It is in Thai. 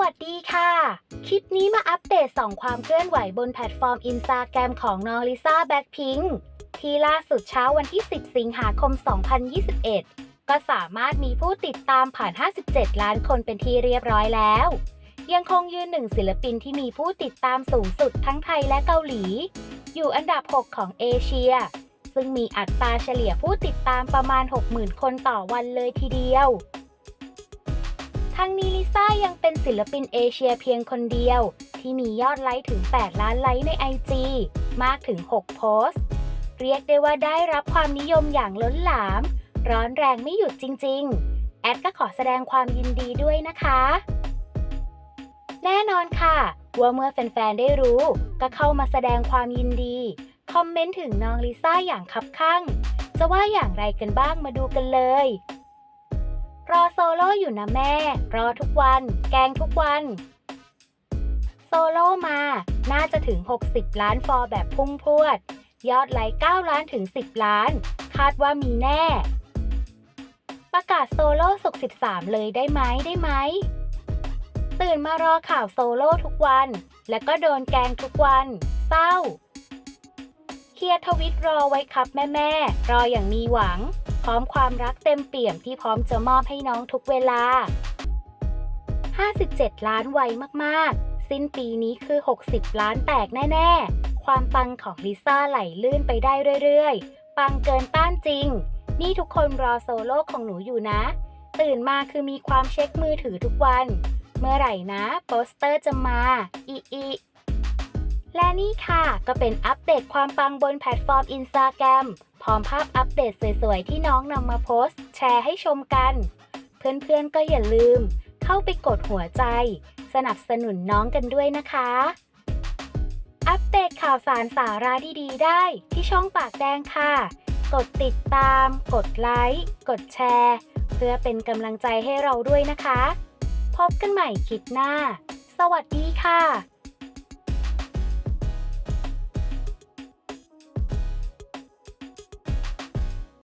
วัสดีค่ะ คลิปนี้มาอัปเดต 2 ความเคลื่อนไหวบนแพลตฟอร์มอินสตาแกรมของน้องลิซ่าแบ็คพิงที่ล่าสุดเช้าวันที่ 10 สิงหาคม 2021 ก็สามารถมีผู้ติดตามผ่าน 57 ล้านคนเป็นที่เรียบร้อยแล้ว ยังคงยืนหนึ่งศิลปินที่มีผู้ติดตามสูงสุดทั้งไทยและเกาหลี อยู่อันดับ 6 ของเอเชีย ซึ่งมีอัตราเฉลี่ยผู้ติดตามประมาณ 60,000 คนต่อวันเลยทีเดียว ทั้งนี้ลิซ่ายังเป็นศิลปินเอเชียเพียงคนเดียว ที่มียอดไลค์ถึง 8 ล้านไลค์ใน IG มากถึง 6 โพสต์ เรียกได้ว่าได้รับความนิยมอย่างล้นหลาม ร้อนแรงไม่หยุดจริง ๆ แอดก็ขอแสดงความยินดีด้วยนะคะ แน่นอนค่ะว่าเมื่อแฟน ๆ ได้รู้ ก็เข้ามาแสดงความยินดี คอมเมนต์ถึงน้องลิซ่าอย่างคับข้างจะว่าอย่างไรกันบ้างมาดูกันเลย รอโซโล่อยู่นะแม่ รอทุกวัน แกงทุกวัน โซโล่มา น่าจะถึง 60 ล้านฟอร์แบบพุ่งพรวด ยอดไลค์9ล้านถึง 10 ล้าน คาดว่ามีแน่ ประกาศโซโล่สุก 13 เลยได้ไหมได้ไหม ตื่นมารอข่าวโซโล่ทุกวัน แล้วก็โดนแกงทุกวัน เศร้า เคลียร์ทวิตรอไว้ครับแม่แม่ๆรออย่างมีหวัง พร้อมความรักเต็มเปี่ยมที่พร้อมจะมอบให้น้องทุกเวลา 57 ล้านไวมากๆ สิ้นปีนี้คือ 60 ล้านแตกแน่ ๆ ความปังของลิซ่าไหลลื่นไปได้เรื่อยๆ ปังเกินต้านจริง นี่ทุกคนรอโซโล่ของหนูอยู่นะ ตื่นมาคือมีความเช็คมือถือทุกวัน เมื่อไหร่นะ โปสเตอร์จะมา อีอี และนี่ค่ะก็เป็นอัปเดตความปังบนแพลตฟอร์ม Instagram พร้อมภาพอัปเดตสวยๆ ที่น้องนำมาโพสต์ แชร์ให้ชมกัน เพื่อนๆก็อย่าลืม เข้าไปกดหัวใจ สนับสนุนน้องกันด้วยนะคะ อัปเดตข่าวสารสาระดีๆ ได้ที่ช่องปากแดงค่ะ กดติดตาม กดไลค์กดแชร์ เพื่อเป็นกำลังใจให้เราด้วยนะคะ พบกันใหม่คลิปหน้า สวัสดีค่ะ